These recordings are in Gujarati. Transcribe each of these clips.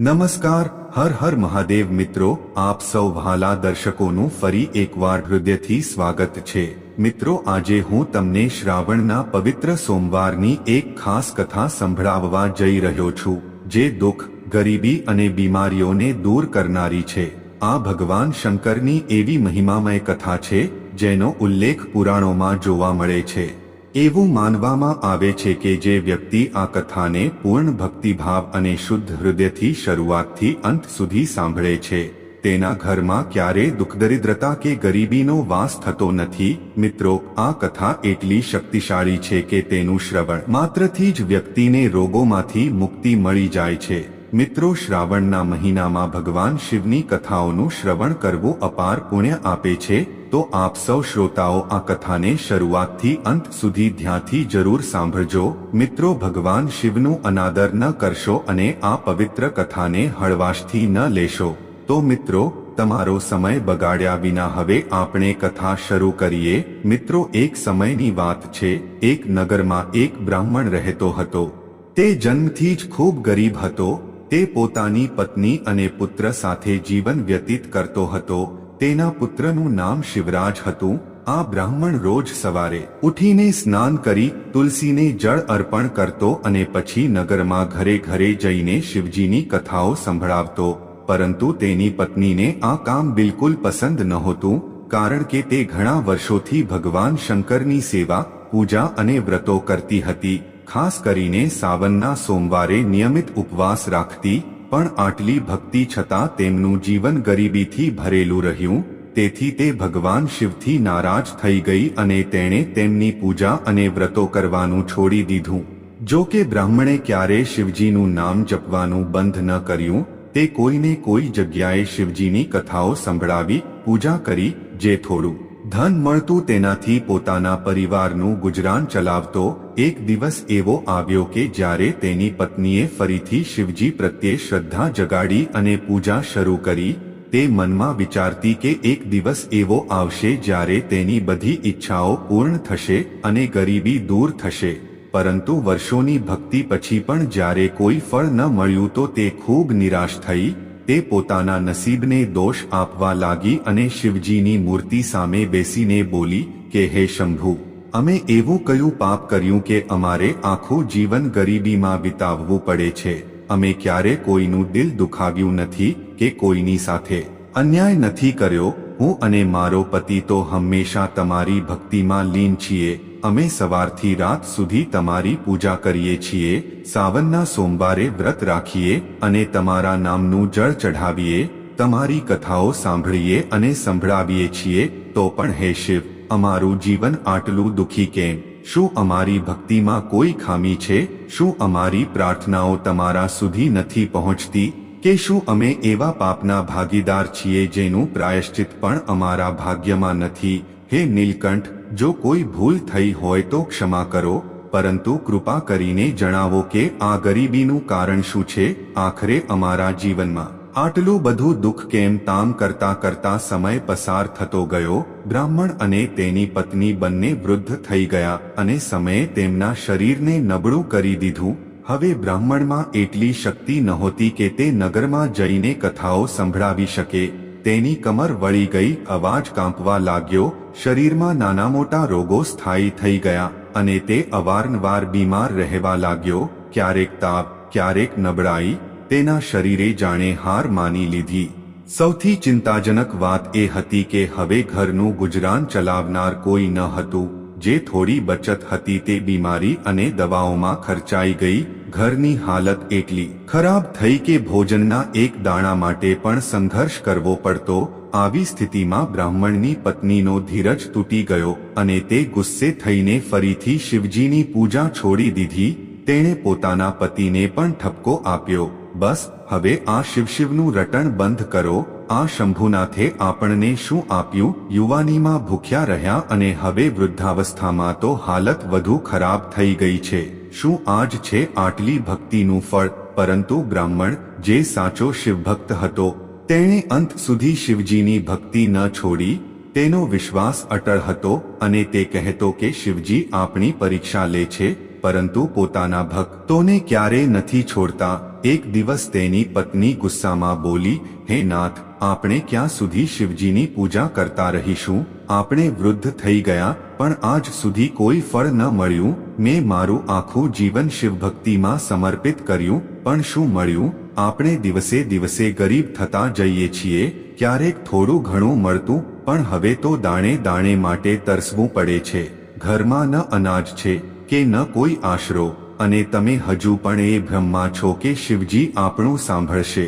નમસ્કાર, હર હર મહાદેવ મિત્રો, આપ સૌ વહાલા દર્શકોનું ફરી એકવાર હૃદયથી સ્વાગત છે. મિત્રો, આજે હું તમને શ્રાવણના પવિત્ર સોમવારની એક ખાસ કથા સંભળાવવા જઈ રહ્યો છું, જે દુઃખ, ગરીબી અને બીમારીઓને દૂર કરનારી છે. આ ભગવાન શંકરની એવી મહિમામય કથા છે, જેનો ઉલ્લેખ પુરાણોમાં જોવા મળે છે. એવું માનવામાં આવે છે કે જે વ્યક્તિ આ કથાને પૂર્ણ ભક્તિભાવ અને શુદ્ધ હૃદયથી શરૂઆતથી અંત સુધી સાંભળે છે, તેના ઘરમાં ક્યારે દુઃખદરિદ્રતા કે ગરીબીનો વાસ થતો નથી. મિત્રો, આ કથા એટલી શક્તિશાળી છે કે તેનું શ્રવણ માત્રથી જ વ્યક્તિને રોગોમાંથી મુક્તિ મળી જાય છે. મિત્રો, શ્રાવણના મહિનામાં ભગવાન શિવની કથાઓનું શ્રવણ કરવું અપાર પુણ્ય આપે છે, તો આપ સૌ શ્રોતાઓ આ કથાને શરૂઆતથી અંત સુધી ધ્યાનથી જરૂર સાંભળજો. મિત્રો, ભગવાન શિવનું અનાદર ન કરશો અને આ પવિત્ર કથાને હળવાશથી ન લેશો. તો મિત્રો, તમારો સમય બગાડ્યા વિના હવે આપણે કથા શરૂ કરીએ. મિત્રો, એક સમયની વાત છે, એક નગરમાં એક બ્રાહ્મણ રહેતો હતો. તે જન્મથી જ ખૂબ ગરીબ હતો. તે પોતાની પત્ની અને પુત્ર સાથે જીવન વ્યતીત કરતો હતો. તેના પુત્રનું નામ શિવરાજ હતું. આ બ્રાહ્મણ રોજ સવારે ઉઠીને સ્નાન કરી તુલસીને જળ અર્પણ કરતો અને પછી નગરમાં ઘરે ઘરે જઈને શિવજીની કથાઓ સંભળાવતો. પરંતુ તેની પત્નીને આ કામ બિલકુલ પસંદ નહોતું, કારણ કે તે ઘણા વર્ષોથી ભગવાન શંકરની સેવા, પૂજા અને વ્રતો કરતી હતી. ખાસ કરીને સાવનના સોમવારે નિયમિત ઉપવાસ રાખતી, પણ આટલી ભક્તિ છતાં તેમનું જીવન ગરીબીથી ભરેલું રહ્યું, તેથી તે ભગવાન શિવથી નારાજ થઈ ગઈ અને તેણે તેમની પૂજા અને વ્રતો કરવાનું છોડી દીધું. જો કે બ્રાહ્મણે ક્યારે શિવજીનું નામ જપવાનું બંધ ન કર્યું, તે કોઈને કોઈ જગ્યાએ શિવજીની કથાઓ સંભળાવી, પૂજા કરી, જે થોડું ધન મળતું તેનાથી પોતાના પરિવારનું ગુજરાન ચલાવતો એક દિવસ એવો આવ્યો કે જ્યારે તેની પત્નીએ ફરીથી શિવજી પ્રત્યે શ્રદ્ધા જગાડી અને પૂજા શરૂ કરી, તે મનમાં વિચારતી કે એક દિવસ એવો આવશે જ્યારે તેની બધી ઈચ્છાઓ પૂર્ણ થશે અને ગરીબી દૂર થશે. પરંતુ વર્ષોની ભક્તિ પછી પણ જ્યારે કોઈ ફળ ન મળ્યું તો તે ખૂબ નિરાશ થઈ, તે પોતાના નસીબને દોષ આપવા લાગી અને શિવજીની મૂર્તિ સામે બેસીને બોલી કે, હે શંભુ અમે એવું કયું પાપ કર્યું કે અમારે આખું જીવન ગરીબીમાં વિતાવવું પડે છે? અમે ક્યારે કોઈનું દિલ દુખાવ્યું નથી કે કોઈની સાથે અન્યાય નથી કર્યો? હું અને મારો પતિ તો હંમેશા તમારી ભક્તિમાં લીન છીએ. અમે સવારથી રાત સુધી તમારી પૂજા કરીએ છીએ. સાવનના સોમવારે વ્રત રાખીએ અને તમારા નામનું જળ ચઢાવીએ. તમારી કથાઓ સાંભળીએ અને સંભળાવીએ છીએ. તો પણ હે શિવ અમારું જીવન આટલું દુઃખી કેમ? શું અમારી ભક્તિમાં કોઈ ખામી છે? શું અમારી પ્રાર્થનાઓ તમારા સુધી નથી પહોંચતી? કે શું અમે એવા પાપના ભાગીદાર છીએ જેનું પ્રાયશ્ચિત પણ અમારા ભાગ્યમાં નથી? હે નીલકંઠ, જો કોઈ ભૂલ થઈ હોય તો ક્ષમા કરો, પરંતુ કૃપા કરીને જણાવો કે આ ગરીબીનું કારણ શું છે? આખરે અમારા જીવનમાં આટલું બધું દુઃખ કેમ તામ કરતા કરતા સમય પસાર થતો ગયો? બ્રાહ્મણ અને તેની પત્ની બંને વૃદ્ધ થઈ ગયા અને સમયે તેમના શરીરને નબળું કરી દીધું. હવે બ્રાહ્મણમાં એટલી શક્તિ નહોતી કે તે નગરમાં જઈને કથાઓ સંભળાવી શકે. તેની કમર વળી ગઈ, અવાજ કાંપવા લાગ્યો. શરીરમાં નાના મોટા રોગો સ્થાયી થઈ ગયા અને તે અવારનવાર બીમાર રહેવા લાગ્યો. ક્યારેક તાપ, ક્યારેક નબળાઈ તેના શરીરે જાણે હાર માની લીધી. સૌથી ચિંતાજનક વાત એ હતી કે હવે ઘરનું ગુજરાન ચલાવનાર કોઈ ન હતું, જે થોડી બચત હતી તે બીમારી અને દવાઓમાં ખર્ચાઈ ગઈ, ઘરની હાલત એટલી ખરાબ થઈ કે ભોજનના એક દાણા માટે પણ સંઘર્ષ કરવો પડતો, આવી સ્થિતિમાં બ્રાહ્મણની પત્નીનો ધીરજ તૂટી ગયો અને તે ગુસ્સે થઈને ફરીથી શિવજીની પૂજા છોડી દીધી, તેણે પોતાના પતિને પણ ઠપકો આપ્યો. બસ, હવે આ શિવશિવનું રટણ બંધ કરો. આ શંભુનાથે આપણને શું આપ્યું? યુવાનીમાં ભૂખ્યા રહ્યા અને હવે વૃદ્ધાવસ્થામાં તો હાલત વધુ ખરાબ થઈ ગઈ છે. શું આજ છે આટલી ભક્તિનું ફળ? પરંતુ બ્રાહ્મણ, જે સાચો શિવભક્ત હતો, તેણે અંત સુધી શિવજીની ભક્તિ ન છોડી. તેનો વિશ્વાસ અટળ હતો અને તે કહેતો કે શિવજી આપણી પરીક્ષા લે છે. પરંતુ પોતાના ભક્તોને ક્યારેય નથી છોડતા. એક દિવસ તેની પત્ની ગુસ્સામાં બોલી, હે નાથ, આપણે ક્યાં સુધી શિવજીની પૂજા કરતા રહીશું? આપણે વૃદ્ધ થઈ ગયા, પણ આજ સુધી કોઈ ફળ ન મળ્યું. મેં મારું આખું જીવન શિવભક્તિમાં સમર્પિત કર્યું, પણ શું મળ્યું? આપણે દિવસે દિવસે ગરીબ થતા જઈએ છીએ, ક્યારેક થોડું ઘણું મળતું, પણ હવે તો દાણે દાણે માટે તરસવું પડે છે. ઘરમાં ન અનાજ છે કે ન કોઈ આશરો, અને તમે હજુ પણ એ ભ્રમમાં છો કે શિવજી આપણું સાંભળશે.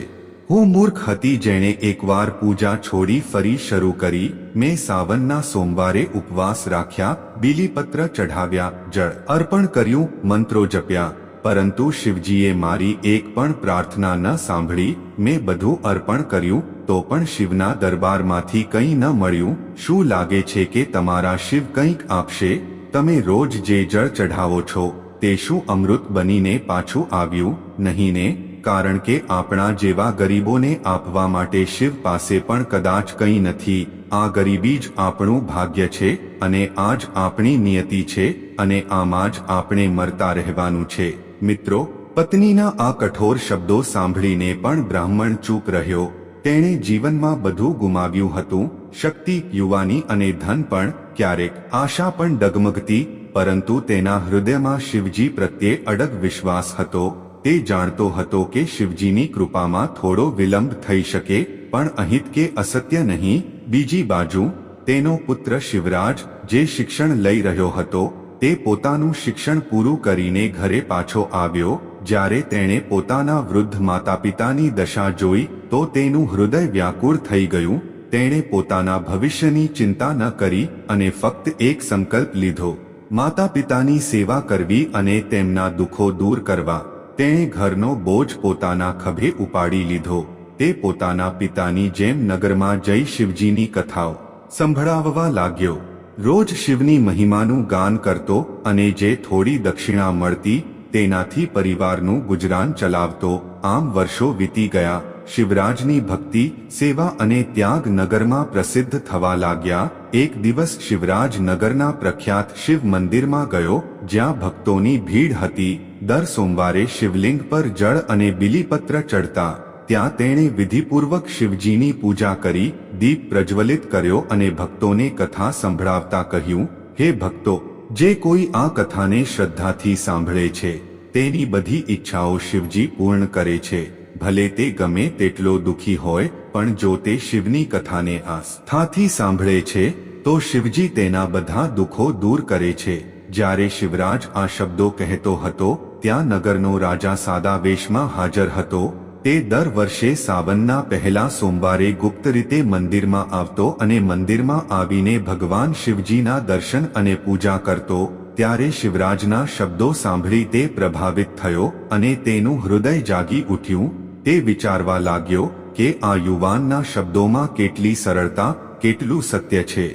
હું મૂર્ખ હતી જેણે એકવાર પૂજા છોડી ફરી શરૂ કરી, મેં સાવનના સોમવારે ઉપવાસ રાખ્યા, બીલીપત્ર ચઢાવ્યા, જળ અર્પણ કર્યું, મંત્રો જપ્યા. પરંતુ શિવજીએ મારી એક પણ પ્રાર્થના ન સાંભળી, મેં બધું અર્પણ કર્યું, તો પણ શિવના દરબારમાંથી કંઈ ન મળ્યું. શું લાગે છે કે તમારા શિવ કંઈક આપશે? તમે રોજ જે જળ ચઢાવો છો, તે શું અમૃત બનીને પાછું આવ્યું? નહીં ને? કારણ કે આપણા જેવા ગરીબોને આપવા માટે શિવ પાસે પણ કદાચ કંઈ નથી. આ ગરીબી જ આપણું ભાગ્ય છે અને આ જ આપણી નિયતિ છે અને આમાં જ આપણે મરતા રહેવાનું છે. મિત્રો, પત્નીના આ કઠોર શબ્દો સાંભળીને પણ બ્રાહ્મણ ચૂપ રહ્યો. તેણે જીવનમાં બધું ગુમાવ્યું હતું. શક્તિ, યુવાની અને ધન પણ ક્યારેક આશા પણ ડગમગતી, પરંતુ તેના હૃદયમાં શિવજી પ્રત્યે અડગ વિશ્વાસ હતો. તે જાણતો હતો કે શિવજીની કૃપામાં થોડો વિલંબ થઈ શકે, પણ અહિત કે અસત્ય નહીં. બીજી બાજુ, તેનો પુત્ર શિવરાજ જે શિક્ષણ લઈ રહ્યો હતો, તે પોતાનું શિક્ષણ પૂરું કરીને ઘરે પાછો આવ્યો. જ્યારે તેણે પોતાના વૃદ્ધ માતા પિતાની દશા જોઈ, તો તેનું હૃદય વ્યાકુળ થઈ ગયું. તેણે પોતાના ભવિષ્યની ચિંતા ન કરી અને ફક્ત એક સંકલ્પ લીધો. માતા પિતાની સેવા કરવી અને તેમના દુઃખો દૂર કરવા. તેણે ઘરનો બોજ પોતાના ખભે ઉપાડી લીધો. તે પોતાના પિતાની જેમ નગરમાં જઈ શિવજીની કથાઓ સંભળાવવા લાગ્યો. રોજ શિવની મહિમાનું ગાન કરતો અને જે થોડી દક્ષિણા મળતી તેનાથી પરિવારનું ગુજરાન ચલાવતો, આમ વર્ષો વીતી ગયા, શિવરાજની ભક્તિ, સેવા અને ત્યાગ નગરમાં પ્રસિદ્ધ થવા લાગ્યા, એક દિવસ શિવરાજ નગરના પ્રખ્યાત શિવ મંદિરમાં ગયો, જ્યાં ભક્તોની ભીડ હતી, દર સોમવારે શિવલિંગ પર જળ અને બિલીપત્ર ચડતા, ત્યાં તેણે વિધિપૂર્વક શિવજીની પૂજા કરી, દીપ પ્રજ્વલિત કર્યો અને ભક્તોને કથા સંભળાવતા કહ્યું, હે ભક્તો જે કોઈ આ કથાને શ્રદ્ધાથી સાંભળે છે, તેની બધી ઈચ્છાઓ શિવજી પૂર્ણ કરે છે. ભલે તે ગમે તેટલો દુખી હોય, પણ જો તે શિવની કથાને આસ્થાથી સાંભળે છે, તો શિવજી તેના બધા દુઃખો દૂર કરે છે. જ્યારે શિવરાજ આ શબ્દો કહેતો હતો, ત્યાં નગરનો રાજા સાદા વેશમાં હાજર હતો તે દર વર્ષે સાવનના પહેલા સોમવારે ગુપ્ત રીતે મંદિરમાં આવતો અને મંદિરમાં આવીને ભગવાન શિવજીના દર્શન અને પૂજા કરતો, ત્યારે શિવરાજના શબ્દો સાંભળી તે પ્રભાવિત થયો અને તેનું હૃદય જાગી ઉઠ્યું. તે વિચારવા લાગ્યો કે આ યુવાનના શબ્દોમાં કેટલી સરળતા, કેટલું સત્ય છે.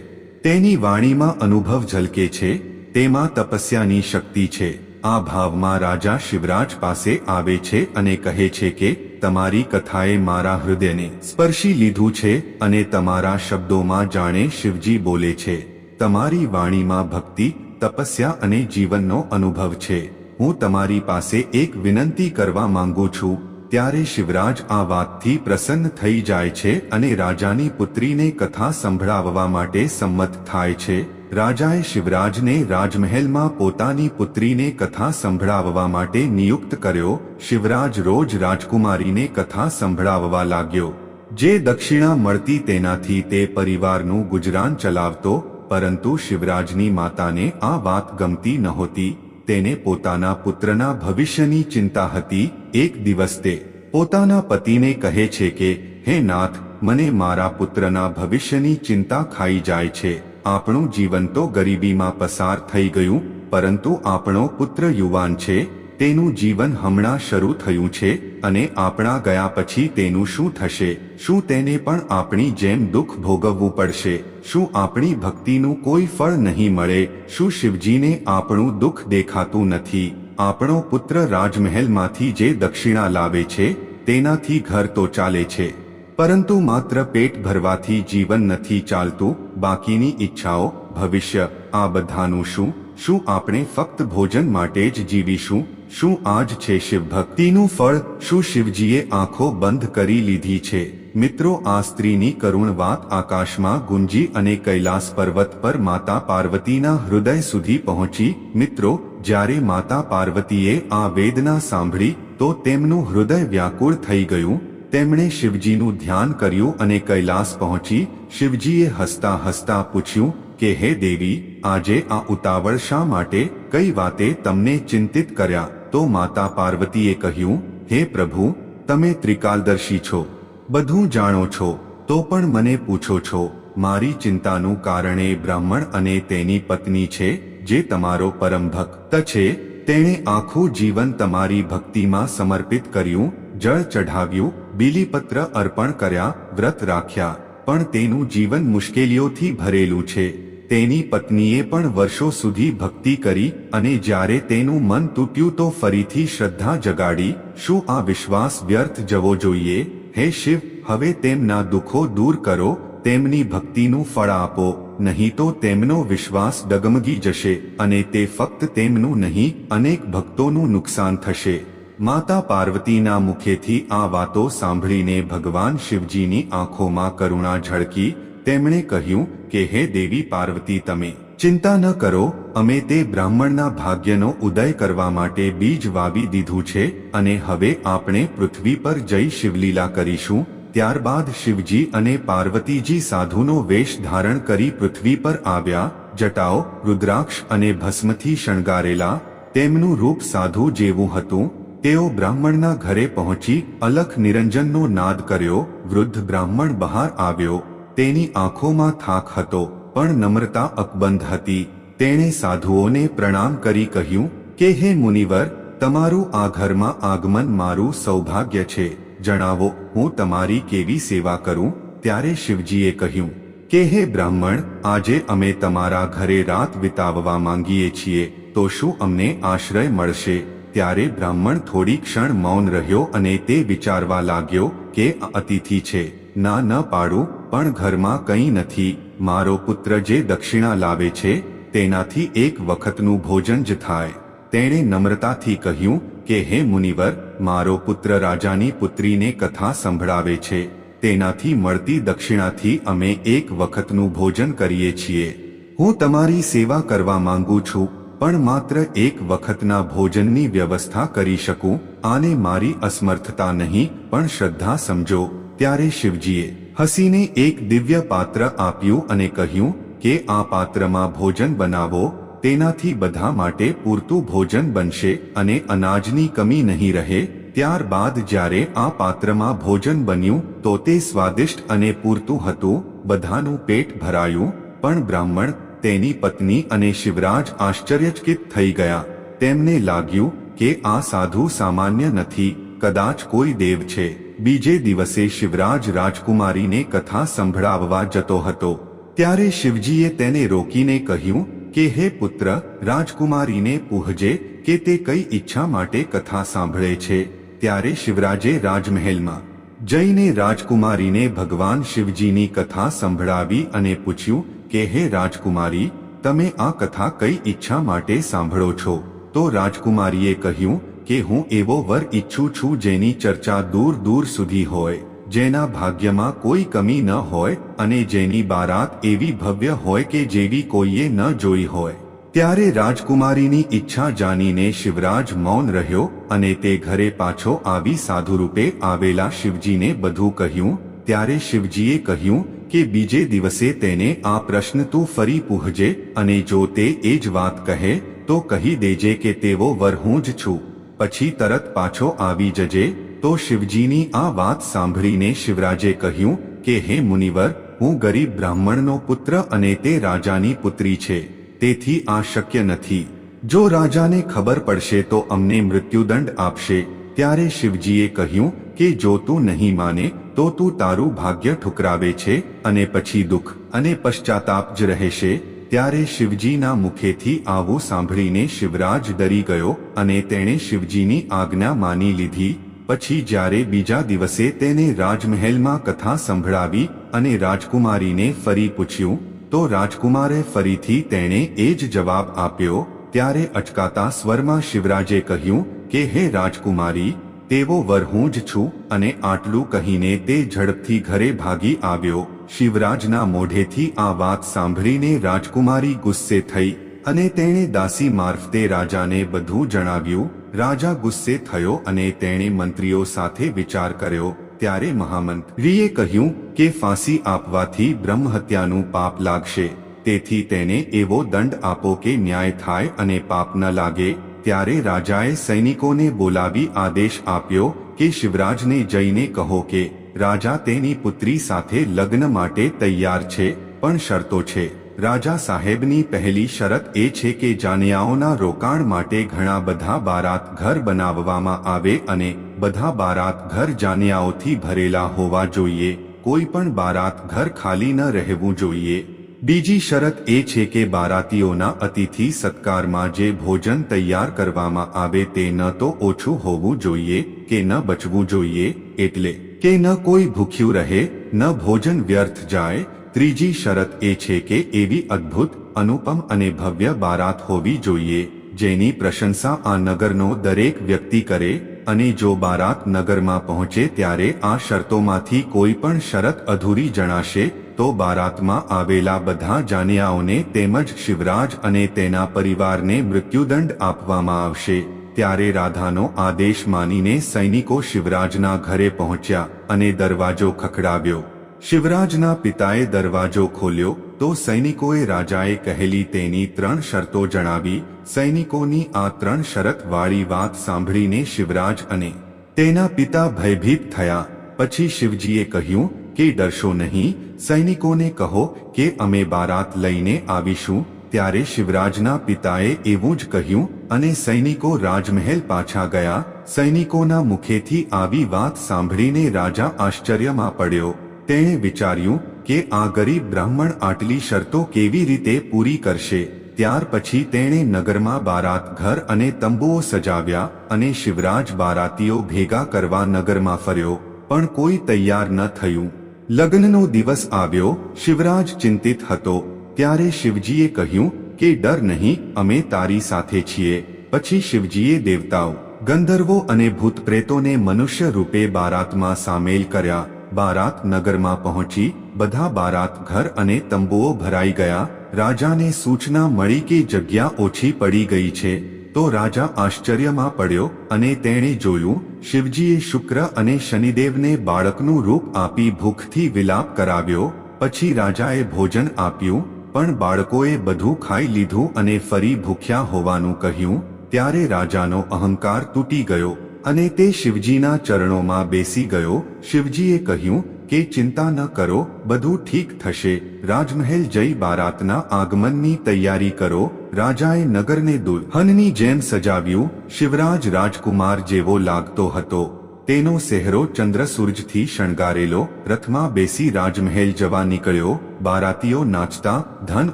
તેની વાણીમાં અનુભવ ઝલકે છે, તેમાં તપસ્યાની શક્તિ છે. આ ભાવમાં રાજા શિવરાજ પાસે આવે છે અને કહે છે કે, તમારી કથાએ મારા હૃદયને સ્પર્શી લીધું છે અને તમારા શબ્દોમાં જાણે શિવજી બોલે છે. તમારી વાણીમાં ભક્તિ, તપસ્યા અને જીવનનો અનુભવ છે. હું તમારી પાસે એક વિનંતી કરવા માંગુ છું. ત્યારે શિવરાજ આ વાતથી પ્રસન્ન થઈ જાય છે અને રાજાની પુત્રીને કથા સંભળાવવા માટે સંમત થાય છે. રાજાએ શિવરાજને રાજમહેલમાં પોતાની પુત્રીને કથા સંભળાવવા માટે નિયુક્ત કર્યો. શિવરાજ રોજ રાજકુમારીને કથા સંભળાવવા લાગ્યો. જે દક્ષિણા મળતી તેનાથી તે પરિવારનું ગુજરાન ચલાવતો, પરંતુ શિવરાજની માતાને આ વાત ગમતી નહોતી. તેને પોતાના પુત્રના ભવિષ્યની ચિંતા હતી. એક દિવસ તે પોતાના પતિને કહે છે કે, હે નાથ, મને મારા પુત્રના ભવિષ્યની ચિંતા ખાઈ જાય છે. આપણું જીવન તો ગરીબીમાં પસાર થઈ ગયું, પરંતુ આપણો પુત્ર યુવાન છે, તેનું જીવન હમણાં શરૂ થયું છે, અને આપણા ગયા પછી તેનું શું થશે, શું તેને પણ આપણી જેમ દુઃખ ભોગવવું પડશે, શું આપણી ભક્તિનું કોઈ ફળ નહીં મળે, શું શિવજીને આપણું દુઃખ દેખાતું નથી, આપણો પુત્ર રાજમહેલમાંથી જે દક્ષિણા લાવે છે, તેનાથી ઘર તો ચાલે છે. પરંતુ માત્ર પેટ ભરવાથી જીવન નથી ચાલતું બાકીની ઈચ્છાઓ, ભવિષ્ય, આ બધાનું શું? શું આપણે ફક્ત ભોજન માટે જ જીવીશું? શું આજ છે શિવ ભક્તિનું ફળ? શું શિવજીએ આંખો બંધ કરી લીધી છે? મિત્રો, આ સ્ત્રીની કરુણ વાત આકાશમાં ગુંજી અને કૈલાસ પર્વત પર માતા પાર્વતીના હૃદય સુધી પહોંચી. મિત્રો, જ્યારે માતા પાર્વતીએ આ વેદના સાંભળી, તો તેમનું હૃદય વ્યાકુળ થઈ ગયું. તેમણે શિવજીનું ધ્યાન કર્યું અને કૈલાસ પહોંચી શિવજીએ હસતા હસતા પૂછ્યું કે, હે દેવી, આજે આ ઉતાવળ શા માટે? કઈ વાતે તમને ચિંતિત કર્યા? તો માતા પાર્વતીએ કહ્યું, હે પ્રભુ, તમે ત્રિકાલદર્શી છો, બધું જાણો છો, તો પણ મને પૂછો છો, મારી ચિંતાનું કારણ એ બ્રાહ્મણ અને તેની પત્ની છે, જે તમારો પરમ ભક્ત છે. તેણે આખું જીવન તમારી ભક્તિમાં સમર્પિત કર્યું, જળ ચઢાવ્યું બીલીપત્ર અર્પણ કર્યા, વ્રત રાખ્યા. પણ તેનું જીવન મુશ્કેલીઓથી ભરેલું છે. તેની પત્નીએ પણ વર્ષો સુધી ભક્તિ કરી અને જ્યારે તેનું મન તૂટ્યું તો ફરીથી શ્રદ્ધા જગાડી, શું આ વિશ્વાસ વ્યર્થ જવો જોઈએ? હે શિવ, હવે તેમના દુઃખો દૂર કરો, તેમની ભક્તિનું ફળ આપો. નહીં તો તેમનો વિશ્વાસ ડગમગી જશે અને તે ફક્ત તેમનું નહીં, અનેક ભક્તોનું નુકસાન થશે. માતા પાર્વતીના મુખેથી આ વાતો સાંભળીને ભગવાન શિવજીની આંખોમાં કરુણા ઝળકી, તેમણે કહ્યું કે, હે દેવી પાર્વતી, તમે ચિંતા ન કરો, અમે તે બ્રાહ્મણના ભાગ્યનો ઉદય કરવા માટે બીજ વાવી દીધું છે અને હવે આપણે પૃથ્વી પર જઈ શિવલીલા કરીશું. ત્યારબાદ શિવજી અને પાર્વતીજી સાધુનો વેશ ધારણ કરી પૃથ્વી પર આવ્યા, જટાઓ, રુદ્રાક્ષ અને ભસ્મથી શણગારેલા, તેમનું રૂપ સાધુ જેવું હતું. તેઓ બ્રાહ્મણના ઘરે પહોંચી અલખ નિરંજનનો નાદ કર્યો, વૃદ્ધ બ્રાહ્મણ બહાર આવ્યો. તેની આંખોમાં થાક હતો, પણ નમ્રતા અકબંધ હતી. તેણે સાધુઓને પ્રણામ કરી કહ્યું, કે હે મુનિવર, તમારું આ ઘરમાં આગમન મારું સૌભાગ્ય છે. જણાવો, હું તમારી કેવી સેવા કરું? ત્યારે શિવજીએ કહ્યું, કે હે બ્રાહ્મણ, આજે અમે તમારા ઘરે રાત વિતાવવા માંગીએ છીએ, તો શું અમને આશ્રય મળશે? ત્યારે બ્રાહ્મણ થોડી ક્ષણ મૌન રહ્યો અને તે વિચારવા લાગ્યો કે અતિથિ છે. ના, ન પાડું, પણ ઘરમાં કંઈ નથી. મારો પુત્ર જે દક્ષિણા લાવે છે, તેનાથી એક વખતનું ભોજન જ થાય. તેણે નમ્રતાથી કહ્યું કે, હે મુનિવર, મારો પુત્ર રાજાની પુત્રીને કથા સંભળાવે છે. તેનાથી મળતી દક્ષિણાથી અમે એક વખતનું ભોજન કરીએ છીએ. હું તમારી સેવા કરવા માંગુ છું. પણ માત્ર એક વખતના ભોજનની વ્યવસ્થા કરી શકું, આને મારી અસમર્થતા નહીં, પણ શ્રદ્ધા સમજો, ત્યારે શિવજીએ હસીને એક દિવ્ય પાત્ર આપ્યું અને કહ્યું કે આ પાત્રમાં ભોજન બનાવો, તેનાથી બધા માટે પૂરતું ભોજન બનશે અને અનાજની કમી નહીં રહે ત્યારબાદ જ્યારે આ પાત્રમાં ભોજન બન્યું, તો તે સ્વાદિષ્ટ અને પૂરતું હતું, બધાનું પેટ ભરાયું, પણ બ્રાહ્મણ તેની પત્ની અને શિવરાજ આશ્ચર્યચકિત થઈ ગયા. તેમને લાગ્યું કે આ સાધુ સામાન્ય નથી, કદાચ કોઈ દેવ છે. બીજે દિવસે શિવરાજ રાજકુમારીને કથા સંભળાવવા જતો હતો. ત્યારે શિવજીએ તેને રોકીને કહ્યું કે, હે પુત્ર, રાજકુમારીને પૂહજે કે તે કઈ ઈચ્છા માટે કથા સાંભળે છે. ત્યારે શિવરાજે રાજમહેલમાં જઈને રાજકુમારીને ભગવાન શિવજીની કથા સંભળાવી અને પૂછ્યું કે, હે રાજકુમારી, તમે આ કથા કઈ ઈચ્છા માટે સાંભળો છો? તો રાજકુમારીએ કહ્યું કે, હું એવો વર ઈચ્છું છું જેની ચર્ચા દૂર દૂર સુધી હોય, જેના ભાગ્યમાં કોઈ કમી ન હોય અને જેની બારાત એવી ભવ્ય હોય કે જેવી કોઈએ ન જોઈ હોય. ત્યારે રાજકુમારીની ઈચ્છા જાણીને શિવરાજ મૌન રહ્યો અને તે ઘરે પાછો આવી સાધુરૂપે આવેલા શિવજીને બધું કહ્યું. ત્યારે શિવજીએ કહ્યું કે બીજે દિવસે તેને આ પ્રશ્ન તું ફરી પૂહજે અને જો તે એ જ વાત કહે, તો કહી દેજે કે તેવો વર હું જ છું. પછી તરત પાછો આવી જજે. તો શિવજીની આ વાત સાંભળીને શિવરાજે કહ્યું કે, હે મુનિવર, હું ગરીબ બ્રાહ્મણનો પુત્ર અને તે રાજાની પુત્રી છે. તેથી આ શક્ય નથી. જો રાજાને ખબર પડશે તો અમને મૃત્યુદંડ આપશે. ત્યારે શિવજીએ કહ્યું કે જો તું નહીં માને, તો તું તારું ભાગ્ય ઠુકરાવે છે અને પછી દુઃખ અને પશ્ચાતાપ જ રહેશે. ત્યારે શિવજીના મુખેથી આવું સાંભળીને શિવરાજ ડરી ગયો અને તેણે શિવજીની આજ્ઞા માની લીધી. પછી જ્યારે બીજા દિવસે તેને રાજમહેલમાં કથા સંભળાવી અને રાજકુમારીને ફરી પૂછ્યું, તો રાજકુમારે ફરીથી તેણે એ જ જવાબ આપ્યો. ત્યારે અચકાતા સ્વરમાં શિવરાજે કહ્યું કે, હે રાજકુમારી તેવો વર હું જ છું અને આટલું કહીને તે ઝડપથી ઘરે ભાગી આવ્યો. શિવરાજના મોઢેથી આ વાત સાંભળીને રાજકુમારી ગુસ્સે થઈ અને તેણે દાસી મારફતે રાજાને બધું જણાવ્યું. રાજા ગુસ્સે થયો અને તેણે મંત્રીઓ સાથે વિચાર કર્યો. ત્યારે મહામંત્રીએ કહ્યું કે ફાંસી આપવાથી બ્રહ્મહત્યાનું પાપ લાગશે. તેથી તેને એવો દંડ આપો કે ન્યાય થાય અને પાપ ન લાગે. ત્યારે રાજાએ સૈનિકોને બોલાવી આદેશ આપ્યો કે શિવરાજને જઈને કહો કે, રાજા તેની પુત્રી સાથે લગ્ન માટે તૈયાર છે, પણ શરતો છે. રાજા સાહેબની પહેલી શરત એ છે કે જાનિયાઓના રોકાણ માટે ઘણા બધા બારાત ઘર બનાવવામાં આવે અને બધા બારાત ઘર જાનિયાઓથી ભરેલા હોવા જોઈએ. કોઈ પણ બારાત ઘર ખાલી ન રહેવું જોઈએ. બીજી શરત એ છે કે બારાતીઓના અતિથિ સત્કારમાં જે ભોજન તૈયાર કરવામાં આવે તે ન તો ઓછું હોવું જોઈએ કે ન બચવું જોઈએ, એટલે કે ન કોઈ ભૂખ્યું રહે, ન ભોજન વ્યર્થ જાય. ત્રીજી શરત એ છે કે એવી અદ્ભુત, અનુપમ અને ભવ્ય બારાત હોવી જોઈએ, જેની પ્રશંસા આ નગરનો દરેક વ્યક્તિ કરે અને જો બારાત નગરમાં પહોંચે ત્યારે આ શરતોમાંથી કોઈ પણ શરત અધૂરી જણાશે તો બારાતમાં આવેલા બધા જાનિયાઓને તેમજ શિવરાજ અને તેના પરિવારને મૃત્યુદંડ આપવામાં આવશે. ત્યારે રાધાનો આદેશ માનીને સૈનિકો શિવરાજના ઘરે પહોંચ્યા અને દરવાજો ખખડાવ્યો. શિવરાજના પિતાએ દરવાજો ખોલ્યો તો સૈનિકોએ રાજાએ કહેલી તેની ત્રણ શરતો જણાવી. સૈનિકોની આ ત્રણ શરત વાળી વાત સાંભળીને શિવરાજ અને તેના પિતા ભયભીત થયા. પછી શિવજીએ કહ્યું કે ડરશો નહીં? સૈનિકોને કહો કે અમે બારાત લઈને આવીશું, ત્યારે શિવરાજના પિતાએ એવું જ કહ્યું અને સૈનિકો રાજમહેલ પાછા ગયા. સૈનિકોના મુખેથી આવી વાત સાંભળીને રાજા આશ્ચર્યમાં પડ્યો. તેણે વિચાર્યું કે આ ગરીબ બ્રાહ્મણ આટલી શરતો કેવી રીતે પૂરી કરશે? ત્યાર પછી તેણે નગરમાં બારાત ઘર અને તંબુઓ સજાવ્યા અને શિવરાજ બારાતીઓ ભેગા કરવા નગરમાં ફર્યો. પણ કોઈ તૈયાર ન થયું. લગ્નનો દિવસ આવ્યો, શિવરાજ ચિંતિત હતો. ત્યારે શિવજીએ કહ્યું કે, ડર નહીં, અમે તારી સાથે છીએ. પછી શિવજીએ દેવતાઓ, ગંધર્વો અને ભૂતપ્રેતોને મનુષ્ય રૂપે બારાતમાં સામેલ કર્યા. બારાત નગરમાં પહોંચી, બધા બારાત ઘર અને તંબુઓ ભરાઈ ગયા. રાજાને સૂચના મળી કે જગ્યા ઓછી પડી ગઈ છે. તો રાજા આશ્ચર્યમાં પડ્યો અને તેણે જોયું શિવજીએ શુક્ર અને શનિદેવને બાળકનું રૂપ આપી ભૂખથી વિલાપ કરાવ્યો, પછી રાજાએ ભોજન આપ્યું, પણ બાળકોએ બધું ખાઈ લીધું અને ફરી ભૂખ્યા હોવાનું કહ્યું, ત્યારે રાજાનો અહંકાર તૂટી ગયો અને તે શિવજીના ચરણોમાં બેસી ગયો. શિવજીએ કહ્યું કે ચિંતા ન કરો, બધું ઠીક થશે. રાજમહેલ જઈ બારાતના આગમનની તૈયારી કરો રાજાએ નગરને દુલ્હનની જેમ સજાવ્યું, શિવરાજ રાજકુમાર જેવો લાગતો હતો. તેનો સહેરો ચંદ્ર સૂરજથી શણગારેલો, રથમાં બેસી રાજમહેલ જવા નીકળ્યો, બારાતીઓ નાચતા, ધન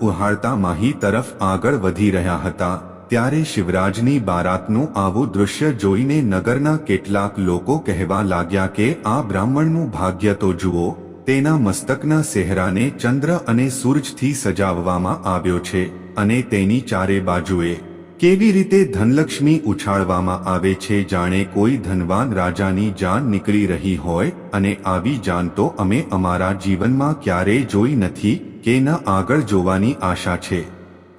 ઉહાળતા માહી તરફ આગળ વધી રહ્યા હતા. ત્યારે શિવરાજની બારાતનું આવું દૃશ્ય જોઈને નગરના કેટલાક લોકો કહેવા લાગ્યા કે, આ બ્રાહ્મણનું ભાગ્ય તો જુઓ તેના મસ્તકના સેહરાને ચંદ્ર અને સૂરજથી સજાવવામાં આવ્યો છે અને તેની ચારે બાજુએ કેવી રીતે ધનલક્ષ્મી ઉછાળવામાં આવે છે જાણે કોઈ ધનવાન રાજાની જાન નીકળી રહી હોય અને આવી જાન તો અમે અમારા જીવનમાં ક્યારેય જોઈ નથી કે ના આગળ જોવાની આશા છે.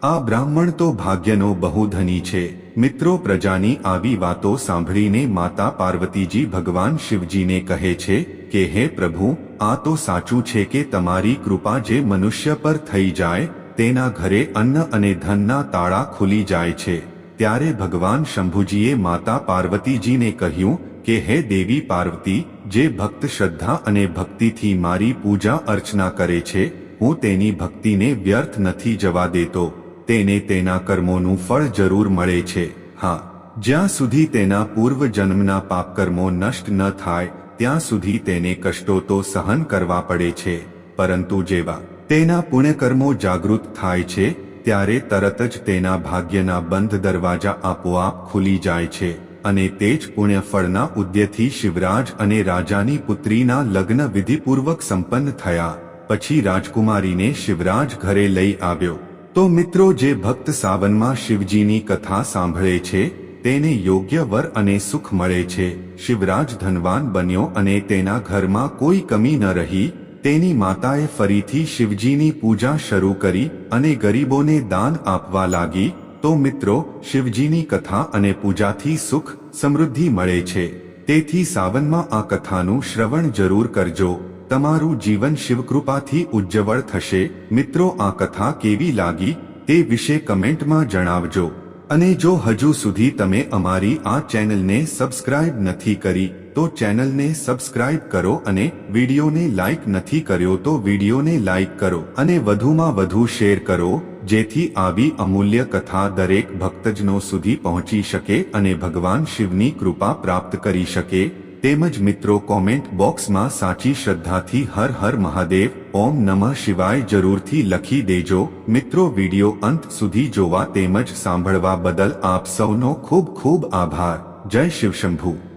આ બ્રાહ્મણ તો ભાગ્યનો બહુ ધની છે. મિત્રો, પ્રજાની આવી વાતો સાંભળીને માતા પાર્વતીજી ભગવાન શિવજીને કહે છે કે હે પ્રભુ, આ તો સાચું છે કે તમારી કૃપા જે મનુષ્ય પર થઈ જાય, તેના ઘરે અન્ન અને ધનના તાળા ખુલી જાય છે. ત્યારે ભગવાન શંભુજીએ માતા પાર્વતીજીને કહ્યું કે હે દેવી પાર્વતી, જે ભક્ત શ્રદ્ધા અને ભક્તિથી મારી પૂજા અર્ચના કરે છે, હું તેની ભક્તિને વ્યર્થ નથી જવા દેતો. તેને તેના કર્મોનું ફળ જરૂર મળે છે. હા, જ્યાં સુધી તેના પૂર્વ જન્મના પાપકર્મો નષ્ટ ન થાય ત્યાં સુધી તેને કષ્ટો તો સહન કરવા પડે છે, પરંતુ જેવા તેના પુણ્યકર્મો જાગૃત થાય છે, ત્યારે તરત જ તેના ભાગ્યના બંધ દરવાજા આપોઆપ ખુલી જાય છે અને તે જ પુણ્યફળના ઉદ્યથી શિવરાજ અને રાજાની પુત્રીના લગ્ન વિધિપૂર્વક સંપન્ન થયા. પછી રાજકુમારીને શિવરાજ ઘરે લઈ આવ્યો. તો મિત્રો જે ભક્ત સાવનમાં શિવજીની કથા સાંભળે છે તેને યોગ્ય વર અને સુખ મળે છે. શિવરાજ ધનવાન બન્યો અને તેના ઘરમાં કોઈ કમી ન રહી. તેની માતાએ ફરીથી શિવજીની પૂજા શરૂ કરી અને ગરીબોને દાન આપવા લાગી. તો મિત્રો, શિવજીની કથા અને પૂજાથી સુખ, સમૃદ્ધિ મળે છે. તેથી સાવનમાં આ કથાનું શ્રવણ જરૂર કરજો. તમારું જીવન શિવકૃપાથી ઉજ્જવળ થશે. મિત્રો, આ કથા કેવી લાગી? તે વિશે કમેન્ટમાં જણાવજો. અને જો હજુ સુધી તમે અમારી આ ચેનલને સબસ્ક્રાઇબ નથી કરી, તો ચેનલને સબસ્ક્રાઇબ કરો અને વિડીયોને લાઇક નથી કર્યો તો વિડીયોને લાઇક કરો અને વધુમાં વધુ શેર કરો, જેથી આવી અમૂલ્ય કથા દરેક ભક્તજનો સુધી પહોંચી શકે અને ભગવાન શિવની કૃપા પ્રાપ્ત કરી શકે. તેમજ મિત્રો કોમેન્ટ બોક્સમાં સાચી શ્રદ્ધાથી હર હર મહાદેવ, ઓમ નમઃ શિવાય જરૂરથી લખી દેજો. મિત્રો વિડિયો અંત સુધી જોવા તેમજ સાંભળવા બદલ આપ સૌનો ખૂબ ખૂબ આભાર. જય શિવશંભુ.